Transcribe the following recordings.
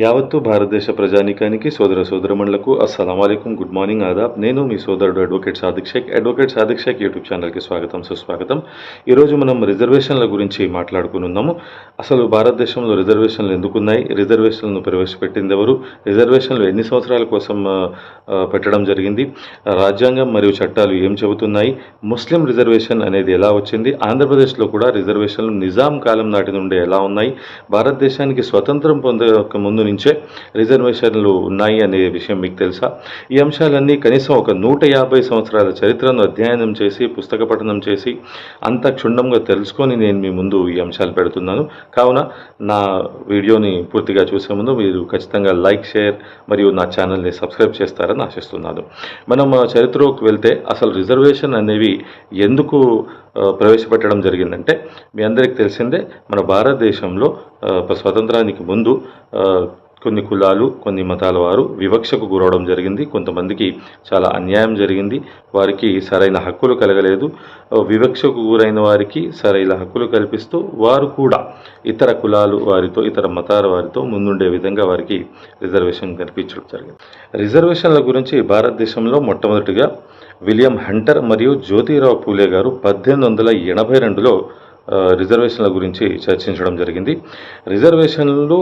యావత్తు భారతదేశ ప్రజానీకానికి సోదర సోదరమణులకు అస్సలం అయికం గుడ్ మార్నింగ్ ఆదాబ్. నేను మీ సోదరుడు advocate Sadiq Shaikh. Advocate Sadiq Shaikh YouTube ఛానల్కి స్వాగతం సుస్వాగతం. ఈరోజు మనం రిజర్వేషన్ల గురించి మాట్లాడుకునున్నాము. అసలు భారతదేశంలో రిజర్వేషన్లు ఎందుకున్నాయి? రిజర్వేషన్లను ప్రవేశపెట్టింది ఎవరు? రిజర్వేషన్లు ఎన్ని సంవత్సరాల కోసం పెట్టడం జరిగింది? రాజ్యాంగం మరియు చట్టాలు ఏం చెబుతున్నాయి? ముస్లిం రిజర్వేషన్ అనేది ఎలా వచ్చింది? ఆంధ్రప్రదేశ్లో కూడా రిజర్వేషన్లు నిజాం కాలం నాటి నుండి ఎలా ఉన్నాయి? భారతదేశానికి స్వతంత్రం పొందక ముందు నుంచే రిజర్వేషన్లు ఉన్నాయి అనే విషయం మీకు తెలుసా? ఈ అంశాలన్నీ కనీసం ఒక నూట యాభై సంవత్సరాల చరిత్రను అధ్యయనం చేసి పుస్తక పఠనం చేసి అంత క్షుణ్ణంగా తెలుసుకొని నేను మీ ముందు ఈ అంశాలు పెడుతున్నాను. కావున నా వీడియోని పూర్తిగా చూసే ముందు మీరు ఖచ్చితంగా లైక్ షేర్ మరియు నా ఛానల్ని సబ్స్క్రైబ్ చేస్తారని ఆశిస్తున్నాను. మనం ఆ, చరిత్రలోకి వెళ్తే అసలు రిజర్వేషన్ అనేవి ఎందుకు ప్రవేశపెట్టడం జరిగిందంటే మీ అందరికీ తెలిసిందే మన భారతదేశంలో స్వతంత్రానికి ముందు కొన్ని కులాలు కొన్ని మతాల వారు వివక్షకు గురవడం జరిగింది. కొంతమందికి చాలా అన్యాయం జరిగింది. వారికి సరైన హక్కులు కలగలేదు. వివక్షకు గురైన వారికి సరైన హక్కులు కల్పిస్తూ వారు కూడా ఇతర కులాలు వారితో ఇతర మతాల వారితో ముందుండే విధంగా వారికి రిజర్వేషన్ కల్పించడం జరిగింది. రిజర్వేషన్ల గురించి భారతదేశంలో మొట్టమొదటిగా విలియం హంటర్ మరియు జ్యోతిరావు పూలే గారు పద్దెనిమిది వందల ఎనభై రెండులో రిజర్వేషన్ల గురించి చర్చించడం జరిగింది. రిజర్వేషన్లు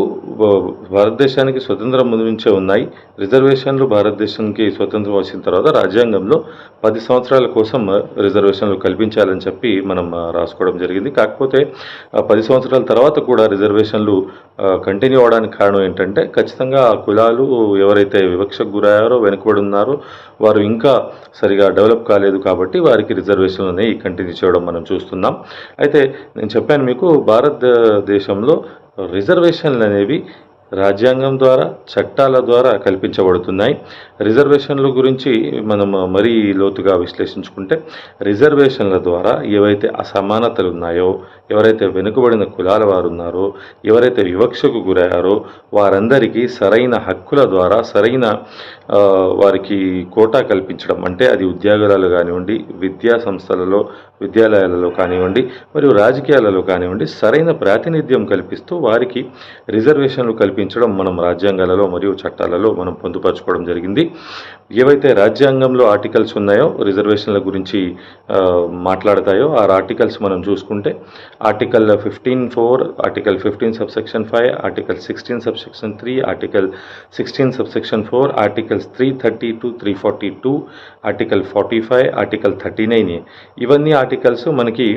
భారతదేశానికి స్వతంత్రం ముందు నుంచే ఉన్నాయి. రిజర్వేషన్లు భారతదేశానికి స్వతంత్రం వచ్చిన తర్వాత రాజ్యాంగంలో పది సంవత్సరాల కోసం రిజర్వేషన్లు కల్పించాలని చెప్పి మనం రాసుకోవడం జరిగింది. కాకపోతే పది సంవత్సరాల తర్వాత కూడా రిజర్వేషన్లు కంటిన్యూ అవడానికి కారణం ఏంటంటే ఖచ్చితంగా ఆ కులాలు ఎవరైతే వివక్షకు గురయ్యారో వెనుకబడి ఉన్నారో వారు ఇంకా సరిగా డెవలప్ కాలేదు కాబట్టి వారికి రిజర్వేషన్లు అనేవి కంటిన్యూ చేయడం మనం చూస్తున్నాం. అయితే నేను చెప్పాను మీకు భారతదేశంలో రిజర్వేషన్లు అనేవి రాజ్యాంగం ద్వారా చట్టాల ద్వారా కల్పించబడుతున్నాయి. రిజర్వేషన్ల గురించి మనం మరీ లోతుగా విశ్లేషించుకుంటే రిజర్వేషన్ల ద్వారా ఏవైతే అసమానతలు ఉన్నాయో ఎవరైతే వెనుకబడిన కులాల వారు ఉన్నారో ఎవరైతే వివక్షకు గురయ్యారో వారందరికీ సరైన హక్కుల ద్వారా సరైన వారికి కోటా కల్పించడం అంటే అది ఉద్యోగాలలో కానివ్వండి విద్యా సంస్థలలో విద్యాలయాలలో కానివ్వండి మరియు రాజకీయాలలో కానివ్వండి సరైన ప్రాతినిధ్యం కల్పిస్తూ వారికి రిజర్వేషన్లు కల్పించడం మనం రాజ్యాంగాలలో మరియు చట్టాలలో మనం పొందుపరచుకోవడం జరిగింది. ఏవైతే రాజ్యాంగంలో ఆర్టికల్స్ ఉన్నాయో రిజర్వేషన్ల గురించి మాట్లాడతాయో ఆ ఆర్టికల్స్ మనం చూసుకుంటే article fifteen four article fifteen subsection five article sixteen subsection three article sixteen subsection four articles three thirty two three forty two article forty five article thirty nine. ఇవన్నీ ఆర్టికల్స్ మనకి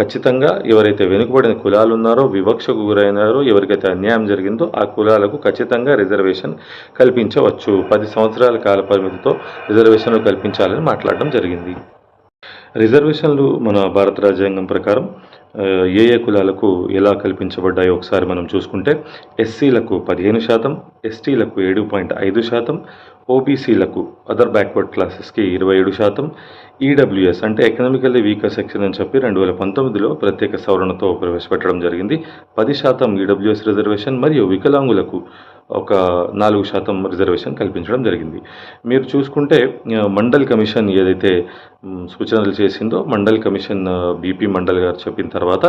ఖచ్చితంగా ఎవరైతే వెనుకబడిన కులాలు ఉన్నారో వివక్షకు గురైనారో ఎవరికైతే అన్యాయం జరిగిందో ఆ కులాలకు ఖచ్చితంగా రిజర్వేషన్ కల్పించవచ్చు. పది సంవత్సరాల కాల పరిమితితో రిజర్వేషన్లు కల్పించాలని మాట్లాడడం జరిగింది. రిజర్వేషన్లు మన భారత రాజ్యాంగం ప్రకారం ఏ ఏ కులాలకు ఎలా కల్పించబడ్డాయో ఒకసారి మనం చూసుకుంటే ఎస్సీలకు పదిహేను శాతం ఎస్టీలకు ఏడు పాయింట్ ఐదు శాతం ఓబీసీలకు అదర్ బ్యాక్వర్డ్ క్లాసెస్కి ఇరవై ఏడు శాతం ఈడబ్ల్యూఎస్ అంటే ఎకనామికల్లీ వీకర్ సెక్షన్ అని చెప్పి రెండు వేల పంతొమ్మిదిలో ప్రత్యేక సవరణతో ప్రవేశపెట్టడం జరిగింది. పది శాతం ఈడబ్ల్యూఎస్ రిజర్వేషన్ మరియు వికలాంగులకు ఒక నాలుగు శాతం రిజర్వేషన్ కల్పించడం జరిగింది. మీరు చూసుకుంటే మండల్ కమిషన్ ఏదైతే సూచనలు చేసిందో మండల్ కమిషన్ బీపీ మండల్ గారు చెప్పిన తర్వాత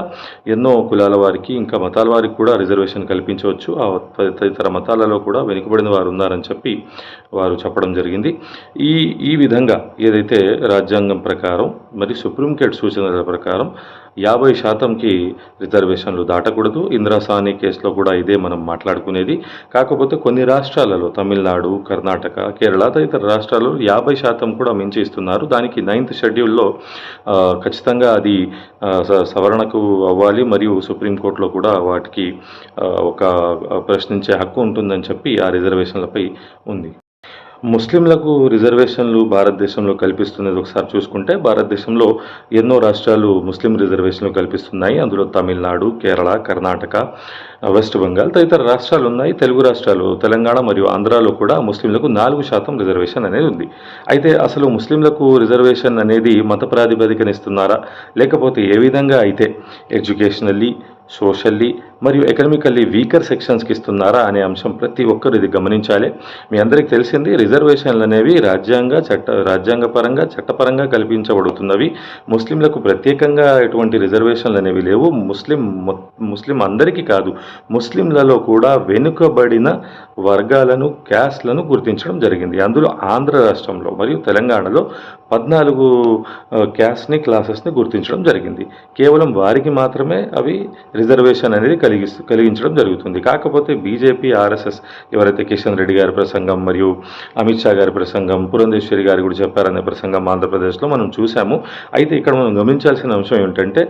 ఎన్నో కులాల వారికి ఇంకా మతాల వారికి కూడా రిజర్వేషన్ కల్పించవచ్చు. ఆ తదితర మతాలలో కూడా వెనుకబడిన వారు ఉన్నారని చెప్పి వారు చెప్పడం జరిగింది. ఈ ఈ విధంగా ఏదైతే రాజ్యాంగం ప్రకారం మరి సుప్రీంకోర్టు సూచనల ప్రకారం యాభై శాతంకి రిజర్వేషన్లు దాటకూడదు. ఇంద్రసాని కేసులో కూడా ఇదే మనం మాట్లాడుకునేది. కాకపోతే కొన్ని రాష్ట్రాలలో తమిళనాడు కర్ణాటక కేరళ తదితర రాష్ట్రాల్లో యాభై శాతం కూడా మించి ఇస్తున్నారు. దానికి నైన్త్ షెడ్యూల్లో ఖచ్చితంగా అది స- సవరణకు అవ్వాలి. మరియు సుప్రీంకోర్టులో కూడా వాటికి ఒక ప్రశ్నించే హక్కు ఉంటుందని చెప్పి ఆ రిజర్వేషన్లపై ఉంది. ముస్లింలకు రిజర్వేషన్లు భారతదేశంలో కల్పిస్తున్నది ఒకసారి చూసుకుంటే భారతదేశంలో ఎన్నో రాష్ట్రాలు ముస్లిం రిజర్వేషన్లు కల్పిస్తున్నాయి. అందులో తమిళనాడు కేరళ కర్ణాటక వెస్ట్ బెంగాల్ తదితర రాష్ట్రాలు ఉన్నాయి. తెలుగు రాష్ట్రాలు తెలంగాణ మరియు ఆంధ్రాలో కూడా ముస్లింలకు నాలుగు శాతం రిజర్వేషన్ అనేది ఉంది. అయితే అసలు ముస్లింలకు రిజర్వేషన్ అనేది మత ప్రాతిపదికన ఇస్తున్నారా? లేకపోతే ఏ విధంగా అయితే ఎడ్యుకేషనల్లీ సోషల్లీ మరియు ఎకనామికల్లీ వీకర్ సెక్షన్స్కి ఇస్తున్నారా అనే అంశం ప్రతి ఒక్కరు ఇది గమనించాలి. మీ అందరికీ తెలిసింది రిజర్వేషన్లు అనేవి రాజ్యాంగ చట్ట రాజ్యాంగపరంగా చట్టపరంగా కల్పించబడుతున్నవి. ముస్లింలకు ప్రత్యేకంగా ఎటువంటి రిజర్వేషన్లు అనేవి లేవు. ముస్లిం ముస్లిం అందరికీ కాదు. ముస్లింలలో కూడా వెనుకబడిన వర్గాలను క్యాస్ట్లను గుర్తించడం జరిగింది. అందులో ఆంధ్ర రాష్ట్రంలో మరియు తెలంగాణలో పద్నాలుగు క్యాస్ట్ని క్లాసెస్ని గుర్తించడం జరిగింది. కేవలం వారికి మాత్రమే అవి రిజర్వేషన్ అనేది కలిగి కలిగించడం జరుగుతుంది. కాకపోతే బీజేపీ ఆర్ఎస్ఎస్ ఎవరైతే కిషన్ రెడ్డి గారి ప్రసంగం మరియు అమిత్ షా గారి ప్రసంగం పురంధేశ్వరి గారు కూడా చెప్పారనే ప్రసంగం ఆంధ్రప్రదేశ్లో మనం చూసాము అయితే ఇక్కడ మనం గమనించాల్సిన అంశం ఏంటంటే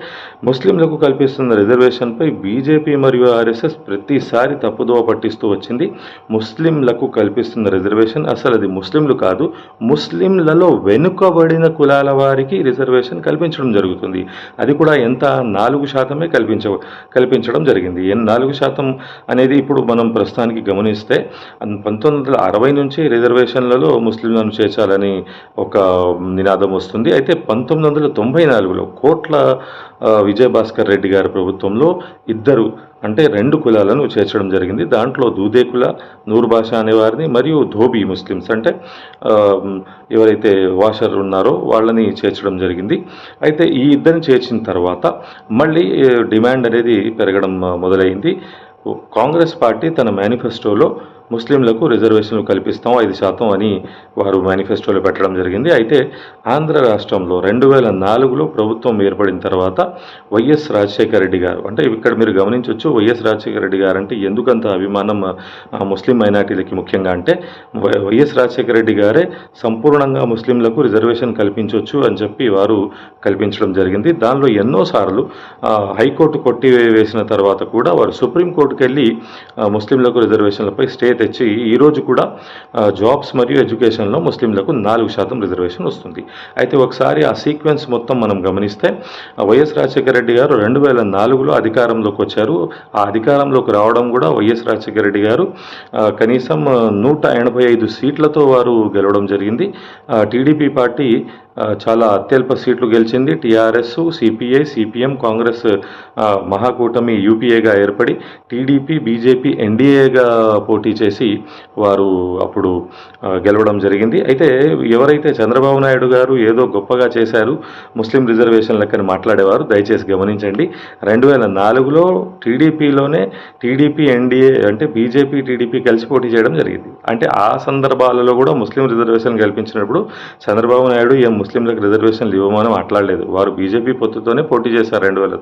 ముస్లింలకు కల్పిస్తున్న రిజర్వేషన్పై బీజేపీ మరియు ఆర్ఎస్ఎస్ ప్రతిసారి తప్పుదోవ పట్టిస్తూ వచ్చింది. ముస్లింలకు కల్పిస్తున్న రిజర్వేషన్ అసలు అది ముస్లింలు కాదు. ముస్లింలలో వెనుక వెనుకబడిన కులాల వారికి రిజర్వేషన్ కల్పించడం జరుగుతుంది. అది కూడా ఎంత? నాలుగు శాతమే కల్పించ కల్పించడం జరిగింది. ఎన్ నాలుగు శాతం అనేది ఇప్పుడు మనం ప్రస్తుతానికి గమనిస్తే పంతొమ్మిది వందల అరవై నుంచి రిజర్వేషన్లలో ముస్లింలను చేర్చాలని ఒక నినాదం వస్తుంది. అయితే పంతొమ్మిది వందల తొంభై నాలుగులో కోట్ల విజయభాస్కర్ రెడ్డి గారి ప్రభుత్వంలో ఇద్దరు అంటే రెండు కులాలను చేర్చడం జరిగింది. దాంట్లో దూదే కుల నూర్ భాష అనేవారిని మరియు ధోబీ ముస్లిమ్స్. అంటే ఎవరైతే వాషర్ ఉన్నారో వాళ్ళని చేర్చడం జరిగింది. అయితే ఈ ఇద్దరిని చేర్చిన తర్వాత మళ్ళీ డిమాండ్ అనేది పెరగడం మొదలైంది. కాంగ్రెస్ పార్టీ తన మేనిఫెస్టోలో ముస్లింలకు రిజర్వేషన్లు కల్పిస్తాం ఐదు శాతం అని వారు మేనిఫెస్టోలో పెట్టడం జరిగింది. అయితే ఆంధ్ర రాష్ట్రంలో రెండు వేల నాలుగులో ప్రభుత్వం ఏర్పడిన తర్వాత వైఎస్ రాజశేఖర రెడ్డి గారు అంటే ఇక్కడ మీరు గమనించవచ్చు వైఎస్ రాజశేఖర రెడ్డి గారు అంటే ఎందుకంత అభిమానం ముస్లిం మైనార్టీలకి ముఖ్యంగా అంటే వై- వైఎస్ రాజశేఖర రెడ్డి గారే సంపూర్ణంగా ముస్లింలకు రిజర్వేషన్ కల్పించవచ్చు అని చెప్పి వారు కల్పించడం జరిగింది. దానిలో ఎన్నోసార్లు హైకోర్టు కొట్టి వేసిన తర్వాత కూడా వారు సుప్రీంకోర్టుకు వెళ్ళి ముస్లింలకు రిజర్వేషన్లపై స్టే తెచ్చి ఈరోజు కూడా జాబ్స్ మరియు ఎడ్యుకేషన్లో ముస్లింలకు నాలుగు శాతం రిజర్వేషన్ వస్తుంది. అయితే ఒకసారి ఆ సీక్వెన్స్ మొత్తం మనం గమనిస్తే వైఎస్ రాజశేఖర రెడ్డి గారు రెండు వేల నాలుగులో అధికారంలోకి వచ్చారు. ఆ అధికారంలోకి రావడం కూడా వైఎస్ రాజశేఖర రెడ్డి గారు కనీసం నూట ఎనభై ఐదు సీట్లతో వారు గెలవడం జరిగింది. టీడీపీ పార్టీ చాలా అత్యల్ప సీట్లు గెలిచింది టీఆర్ఎస్ సిపిఐ సిపిఎం కాంగ్రెస్ మహాకూటమి యూపీఏగా ఏర్పడి టీడీపీ బీజేపీ ఎన్డీఏగా పోటీ చేసి వారు అప్పుడు గెలవడం జరిగింది. అయితే ఎవరైతే చంద్రబాబు నాయుడు గారు ఏదో గొప్పగా చేశారు ముస్లిం రిజర్వేషన్ లెక్కని మాట్లాడేవారు దయచేసి గమనించండి. రెండు వేల నాలుగులో టీడీపీలోనే టీడీపీ ఎన్డీఏ అంటే బీజేపీ టీడీపీ కలిసి పోటీ చేయడం జరిగింది. అంటే ఆ సందర్భాలలో కూడా ముస్లిం రిజర్వేషన్ కల్పించినప్పుడు చంద్రబాబు నాయుడు ఏ ముస్లింలకు రిజర్వేషన్లు ఇవ్వమని మాట్లాడలేదు. వారు బీజేపీ పొత్తుతోనే పోటీ చేశారు రెండు వేల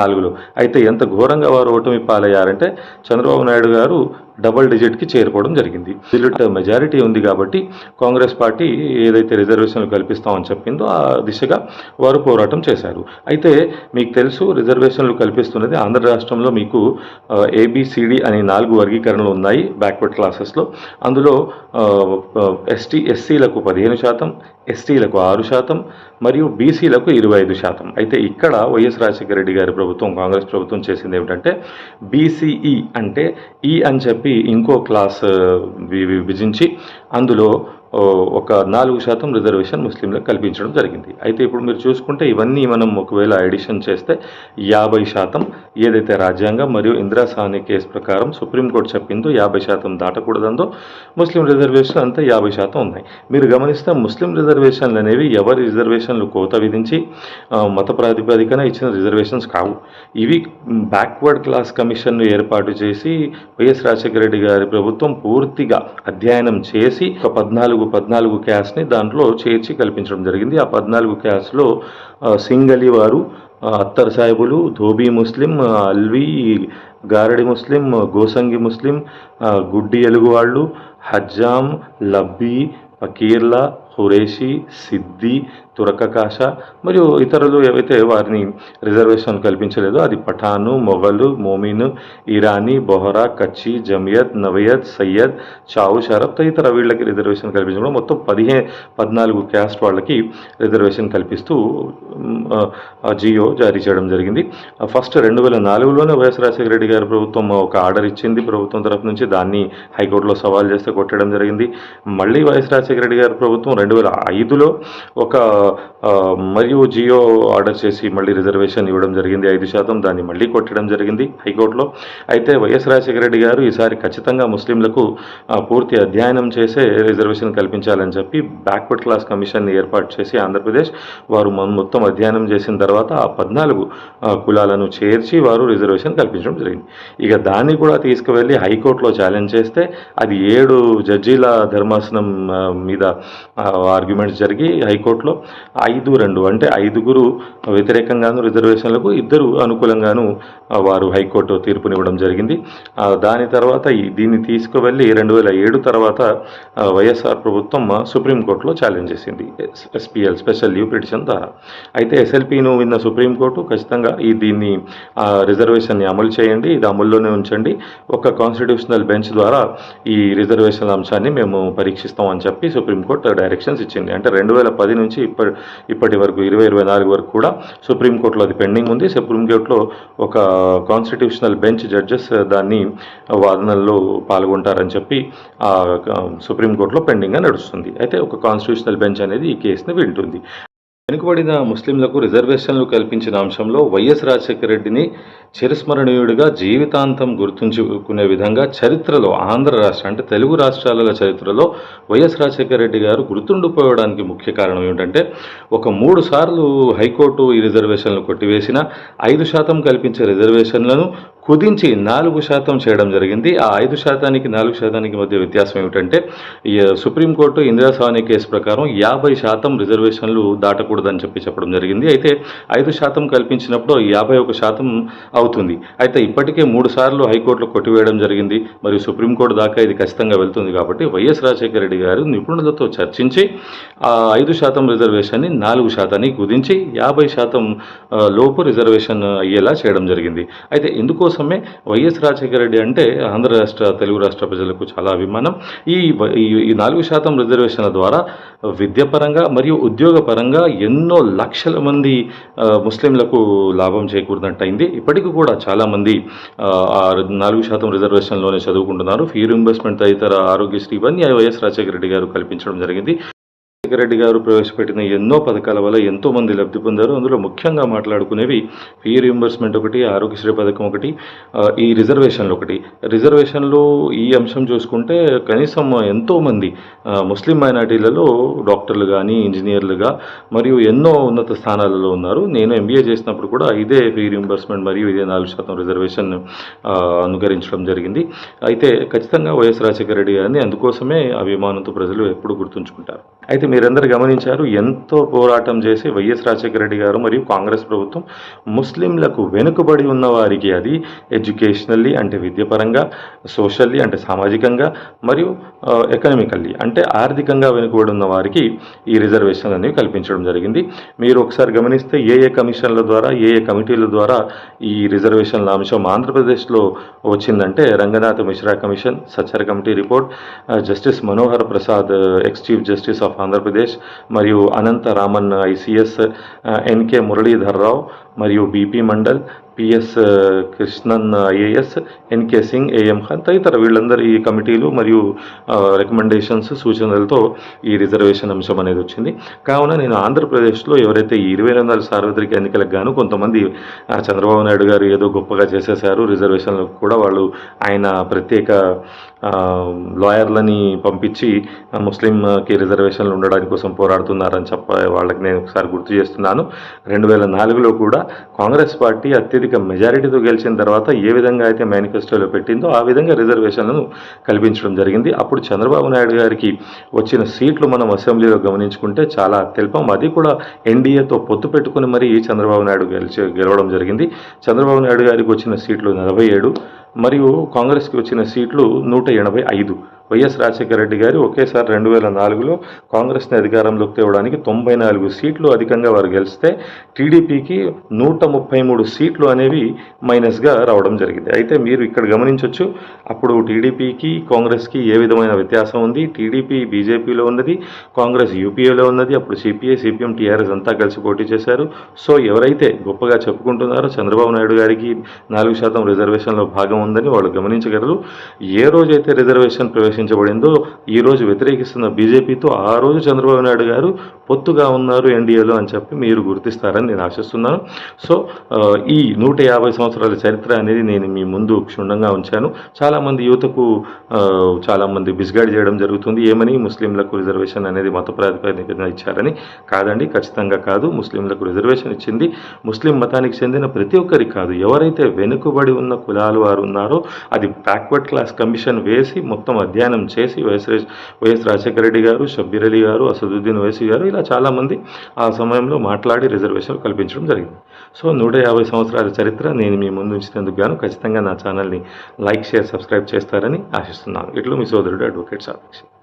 నాలుగులో. అయితే ఎంత ఘోరంగా వారు ఓటమి పాలయ్యారంటే చంద్రబాబు నాయుడు గారు డబల్ డిజిట్కి చేరుకోవడం జరిగింది. డిజిట్ మెజారిటీ ఉంది కాబట్టి కాంగ్రెస్ పార్టీ ఏదైతే రిజర్వేషన్లు కల్పిస్తామని చెప్పిందో ఆ దిశగా వారు పోరాటం చేశారు. అయితే మీకు తెలుసు రిజర్వేషన్లు కల్పిస్తున్నది ఆంధ్ర రాష్ట్రంలో మీకు ఏబిసిడి అనే నాలుగు వర్గీకరణలు ఉన్నాయి బ్యాక్వర్డ్ క్లాసెస్లో. అందులో ఎస్టీ ఎస్సీలకు పదిహేను శాతం ఎస్టీలకు ఆరు శాతం మరియు బీసీలకు ఇరవై ఐదు శాతం. అయితే ఇక్కడ వైఎస్ రాజశేఖర రెడ్డి గారి ప్రభుత్వం కాంగ్రెస్ ప్రభుత్వం చేసింది ఏమిటంటే బీసీఈ అంటే ఈ అని చెప్పి ఇంకో క్లాస్ వి- విభజించి అందులో ఒక నాలుగు శాతం రిజర్వేషన్ ముస్లింలకు కల్పించడం జరిగింది. అయితే ఇప్పుడు మీరు చూసుకుంటే ఇవన్నీ మనం ఒకవేళ ఎడిషన్ చేస్తే యాభై శాతం ఏదైతే రాజ్యాంగం మరియు ఇందిరా సాహ్ని కేసు ప్రకారం సుప్రీంకోర్టు చెప్పిందో యాభై శాతం దాటకూడదందో ముస్లిం రిజర్వేషన్ అంతా యాభై శాతం ఉన్నాయి. మీరు గమనిస్తే ముస్లిం రిజర్వేషన్లు అనేవి ఎవరి రిజర్వేషన్లు కోత విధించి మత ప్రాతిపదికన ఇచ్చిన రిజర్వేషన్స్ కావు. ఇవి బ్యాక్వర్డ్ క్లాస్ కమిషన్ను ఏర్పాటు చేసి వైఎస్ రాజశేఖర రెడ్డి గారి ప్రభుత్వం పూర్తిగా అధ్యయనం చేసి ఒక పద్నాలుగు పద్నాలుగు క్యాస్ని దాంట్లో చేర్చి కల్పించడం జరిగింది. ఆ పద్నాలుగు క్యాస్లో సింగలి వారు అత్తర్ సాహిబులు ధోబీ ముస్లిం అల్వి గారడి ముస్లిం గోసంగి ముస్లిం గుడ్డి ఎలుగువాళ్ళు హజ్జాం లబ్బీ పకీర్ల హురేషి సిద్ది తురకకాష మరియు ఇతరులు ఏవైతే వారిని రిజర్వేషన్ కల్పించలేదో అది పఠాను మొఘలు మోమిను ఇరానీ బొహరా కచ్చి జమియత్ నవయత్ సయ్యద్ చావు షరఫ్ తదితర వీళ్ళకి రిజర్వేషన్ కల్పించడం మొత్తం పదిహే పద్నాలుగు క్యాస్ట్ వాళ్ళకి రిజర్వేషన్ కల్పిస్తూ జియో జారీ చేయడం జరిగింది. ఫస్ట్ రెండు వేల నాలుగులోనే వైఎస్ రాజశేఖర రెడ్డి గారి ప్రభుత్వం ఒక ఆర్డర్ ఇచ్చింది. ప్రభుత్వం తరఫు నుంచి దాన్ని హైకోర్టులో సవాల్ చేస్తే కొట్టడం జరిగింది. మళ్ళీ వైఎస్ రాజశేఖర రెడ్డి గారి ప్రభుత్వం రెండు వేల ఐదులో ఒక మరియు జియో ఆర్డర్ చేసి మళ్ళీ రిజర్వేషన్ ఇవ్వడం జరిగింది. ఐదు శాతం దాన్ని మళ్ళీ కొట్టడం జరిగింది హైకోర్టులో. అయితే వైఎస్ రాజశేఖర రెడ్డి గారు ఈసారి ఖచ్చితంగా ముస్లింలకు పూర్తి అధ్యయనం చేసే రిజర్వేషన్ కల్పించాలని చెప్పి బ్యాక్వర్డ్ క్లాస్ కమిషన్ని ఏర్పాటు చేసి ఆంధ్రప్రదేశ్ వారు మొత్తం అధ్యయనం చేసిన తర్వాత ఆ పద్నాలుగు కులాలను చేర్చి వారు రిజర్వేషన్ కల్పించడం జరిగింది. ఇక దాన్ని కూడా తీసుకువెళ్ళి హైకోర్టులో ఛాలెంజ్ చేస్తే అది ఏడు జడ్జీల ధర్మాసనం మీద ఆర్గ్యుమెంట్స్ జరిగి హైకోర్టులో ఐదు రెండు అంటే ఐదుగురు వ్యతిరేకంగాను రిజర్వేషన్లకు ఇద్దరు అనుకూలంగాను వారు హైకోర్టు తీర్పునివ్వడం జరిగింది. దాని తర్వాత ఈ దీన్ని తీసుకువెళ్ళి రెండు వేల ఏడు తర్వాత వైఎస్ఆర్ ప్రభుత్వం సుప్రీంకోర్టులో ఛాలెంజ్ చేసింది. ఎస్పీఎల్ స్పెషల్ లీవ్ పిటిషన్ ద్వారా. అయితే ఎస్ఎల్పీను విన్న సుప్రీంకోర్టు ఖచ్చితంగా ఈ దీన్ని ఆ, రిజర్వేషన్ని అమలు చేయండి ఇది అమల్లోనే ఉంచండి. ఒక కాన్స్టిట్యూషనల్ బెంచ్ ద్వారా ఈ రిజర్వేషన్ అంశాన్ని మేము పరీక్షిస్తామని చెప్పి సుప్రీంకోర్టు డైరెక్షన్స్ ఇచ్చింది. అంటే రెండు వేల పది నుంచి ఇప్పటి ఇప్పటి వరకు ఇరవై ఇరవై నాలుగు వరకు కూడా సుప్రీంకోర్టులో అది పెండింగ్ ఉంది. సుప్రీంకోర్టులో ఒక కాన్స్టిట్యూషనల్ బెంచ్ జడ్జెస్ దాన్ని వాదనల్లో పాల్గొంటారని చెప్పి ఆ సుప్రీంకోర్టులో పెండింగ్గా నడుస్తుంది. అయితే ఒక కాన్స్టిట్యూషనల్ బెంచ్ అనేది ఈ కేసుని వింటుంది. వెనుకబడిన ముస్లింలకు రిజర్వేషన్లు కల్పించిన అంశంలో వైఎస్ రాజశేఖర రెడ్డిని చిరస్మరణీయుడిగా జీవితాంతం గుర్తుంచుకునే విధంగా చరిత్రలో ఆంధ్ర రాష్ట్ర అంటే తెలుగు రాష్ట్రాల చరిత్రలో వైఎస్ రాజశేఖర రెడ్డి గారు గుర్తుండిపోవడానికి ముఖ్య కారణం ఏమిటంటే ఒక మూడు సార్లు హైకోర్టు ఈ రిజర్వేషన్లు కొట్టివేసిన ఐదు శాతం కల్పించే రిజర్వేషన్లను కుదించి నాలుగు శాతం చేయడం జరిగింది. ఆ ఐదు శాతానికి నాలుగు శాతానికి మధ్య వ్యత్యాసం ఏమిటంటే ఈ సుప్రీంకోర్టు ఇందిరా సాహ్ని కేసు ప్రకారం యాభై శాతం రిజర్వేషన్లు దాటకూడదని చెప్పి చెప్పడం జరిగింది. అయితే ఐదు శాతం కల్పించినప్పుడు యాభై ఒక శాతం అవుతుంది. అయితే ఇప్పటికే మూడు సార్లు హైకోర్టులో కొట్టివేయడం జరిగింది. మరియు సుప్రీంకోర్టు దాకా ఇది ఖచ్చితంగా వెళ్తుంది కాబట్టి వైఎస్ రాజశేఖర రెడ్డి గారు నిపుణులతో చర్చించి ఆ ఐదు శాతం రిజర్వేషన్ని నాలుగు శాతానికి కుదించి యాభై శాతం లోపు రిజర్వేషన్ అయ్యేలా చేయడం జరిగింది. అయితే ఇందుకోసమే వైఎస్ రాజశేఖర రెడ్డి అంటే ఆంధ్ర రాష్ట్ర తెలుగు రాష్ట్ర ప్రజలకు చాలా అభిమానం. ఈ ఈ- నాలుగు శాతం రిజర్వేషన్ల ద్వారా విద్యాపరంగా మరియు ఉద్యోగపరంగా ఎన్నో లక్షల మంది ముస్లింలకు లాభం చేకూరినట్టయింది. ఇప్పటికీ కూడా చాలామంది ఆ నాలుగు శాతం రిజర్వేషన్లోనే చదువుకుంటున్నారు. ఫీ రింబర్స్మెంట్ తదితర ఆరోగ్యశ్రీ ఇవన్నీ వైఎస్ రాజశేఖర రెడ్డి గారు కల్పించడం జరిగింది. రాజశేఖర రెడ్డి గారు ప్రవేశపెట్టిన ఎన్నో పథకాల వల్ల ఎంతో మంది లబ్ధి పొందారు. అందులో ముఖ్యంగా మాట్లాడుకునేవి ఫీ రియంబర్స్మెంట్ ఒకటి ఆరోగ్యశ్రీ పథకం ఒకటి ఈ రిజర్వేషన్లు ఒకటి. రిజర్వేషన్లు ఈ అంశం చూసుకుంటే కనీసం ఎంతో మంది ముస్లిం మైనార్టీలలో డాక్టర్లు కానీ ఇంజనీర్లుగా మరియు ఎన్నో ఉన్నత స్థానాలలో ఉన్నారు. నేను ఎంబీఏ చేసినప్పుడు కూడా ఇదే ఫీ రియంబర్స్మెంట్ మరియు ఇదే నాలుగు శాతం రిజర్వేషన్ అనుకరించడం జరిగింది. అయితే ఖచ్చితంగా వైఎస్ రాజశేఖర రెడ్డి గారిని అందుకోసమే అభిమానంతో ప్రజలు ఎప్పుడు గుర్తుంచుకుంటారు. అయితే మీరు మీరందరూ గమనించారు ఎంతో పోరాటం చేసి వైఎస్ రాజశేఖర రెడ్డి గారు మరియు కాంగ్రెస్ ప్రభుత్వం ముస్లింలకు వెనుకబడి ఉన్న వారికి అది ఎడ్యుకేషనల్లీ అంటే విద్యపరంగా సోషల్లీ అంటే సామాజికంగా మరియు ఎకనామికల్లీ అంటే ఆర్థికంగా వెనుకబడి ఉన్న వారికి ఈ రిజర్వేషన్లు అనేవి కల్పించడం జరిగింది. మీరు ఒకసారి గమనిస్తే ఏ ఏ కమిషన్ల ద్వారా ఏ ఏ కమిటీల ద్వారా ఈ రిజర్వేషన్ల అంశం ఆంధ్రప్రదేశ్లో వచ్చిందంటే Ranganath Mishra commission Sachar committee report justice Manohar Prasad ex chief justice of Andhra Pradesh మరియు అనంత రామన్ ఐసిఎస్ ఎన్కే మురళీధర్ రావు మరియు BP Mandal PS Krishnan IAS NK Singh AM Khan తదితర వీళ్ళందరూ ఈ కమిటీలు మరియు uh, రికమెండేషన్స్ సూచనలతో ఈ రిజర్వేషన్ అంశం అనేది వచ్చింది. కావున నేను ఆంధ్రప్రదేశ్లో ఎవరైతే ఈ ఇరవై రెండు వందల సార్వత్రిక ఎన్నికలకు గాను కొంతమంది చంద్రబాబు నాయుడు గారు ఏదో గొప్పగా చేసేశారు రిజర్వేషన్లకు కూడా వాళ్ళు ఆయన ప్రత్యేక లాయర్లని పంపించి ముస్లింకి రిజర్వేషన్లు ఉండడానికి కోసం పోరాడుతున్నారని చెప్ప వాళ్ళకి నేను ఒకసారి గుర్తు చేస్తున్నాను. రెండు వేల నాలుగులో కూడా కాంగ్రెస్ పార్టీ అత్యధిక మెజారిటీతో గెలిచిన తర్వాత ఏ విధంగా అయితే మేనిఫెస్టోలో పెట్టిందో ఆ విధంగా రిజర్వేషన్లను కల్పించడం జరిగింది. అప్పుడు చంద్రబాబు నాయుడు గారికి వచ్చిన సీట్లు మనం అసెంబ్లీలో గమనించుకుంటే చాలా అత్యల్పం అది కూడా ఎన్డీఏతో పొత్తు పెట్టుకుని మరీ చంద్రబాబు నాయుడు గెలిచి గెలవడం జరిగింది. చంద్రబాబు నాయుడు గారికి వచ్చిన సీట్లు నలభై ఏడు మరియు కాంగ్రెస్కి వచ్చిన సీట్లు నూట ఎనభై ఐదు. వైఎస్ రాజశేఖర రెడ్డి గారు ఒకేసారి రెండు వేల నాలుగులో కాంగ్రెస్ని అధికారంలోకి తేవడానికి తొంభై నాలుగు సీట్లు అధికంగా వారు గెలిస్తే టీడీపీకి నూట ముప్పై మూడు సీట్లు అనేవి మైనస్గా రావడం జరిగింది. అయితే మీరు ఇక్కడ గమనించవచ్చు అప్పుడు టీడీపీకి కాంగ్రెస్కి ఏ విధమైన వ్యత్యాసం ఉంది? టీడీపీ బీజేపీలో ఉన్నది కాంగ్రెస్ యూపీఏలో ఉన్నది అప్పుడు సిపిఐ సిపిఎం టీఆర్ఎస్ అంతా కలిసి పోటీ చేశారు. సో ఎవరైతే గొప్పగా చెప్పుకుంటున్నారో చంద్రబాబు నాయుడు గారికి నాలుగు శాతం రిజర్వేషన్లో భాగం ఉందని వాళ్ళు గమనించగలరు. ఏ రోజైతే రిజర్వేషన్ ప్రవేశం ఘోషించబడిందో ఈరోజు వ్యతిరేకిస్తున్న బీజేపీతో ఆ రోజు చంద్రబాబు నాయుడు గారు పొత్తుగా ఉన్నారు ఎన్డీఏలో అని చెప్పి మీరు గుర్తిస్తారని నేను ఆశిస్తున్నాను. సో ఈ నూట యాభై సంవత్సరాల చరిత్ర అనేది నేను మీ ముందు క్షుణ్ణంగా ఉంచాను. చాలామంది యువతకు చాలామంది బిస్గాడి చేయడం జరుగుతుంది. ఏమని? ముస్లింలకు రిజర్వేషన్ అనేది మత ప్రాతిపదికన ఇచ్చారని కాదండి ఖచ్చితంగా కాదు. ముస్లింలకు రిజర్వేషన్ ఇచ్చింది. ముస్లిం మతానికి చెందిన ప్రతి ఒక్కరికి కాదు. ఎవరైతే వెనుకబడి ఉన్న కులాలు వారు ఉన్నారో అది బ్యాక్వర్డ్ క్లాస్ కమిషన్ వేసి మొత్తం అధ్యయనం చేసి వైఎస్ వైఎస్ రాజశేఖర రెడ్డి గారు షబ్బీర్ అలీ గారు అసదుద్దీన్ వైసీ గారు ఇలా చాలామంది ఆ సమయంలో మాట్లాడి రిజర్వేషన్ కల్పించడం జరిగింది. సో నూట యాభై సంవత్సరాల చరిత్ర నేను మీ ముందు ఉంచినందుకు గాను ఖచ్చితంగా నా ఛానల్ని లైక్ షేర్ సబ్స్క్రైబ్ చేస్తారని ఆశిస్తున్నాను. ఇట్లు మీ సోదరుడు అడ్వకేట్ సాధిక్ష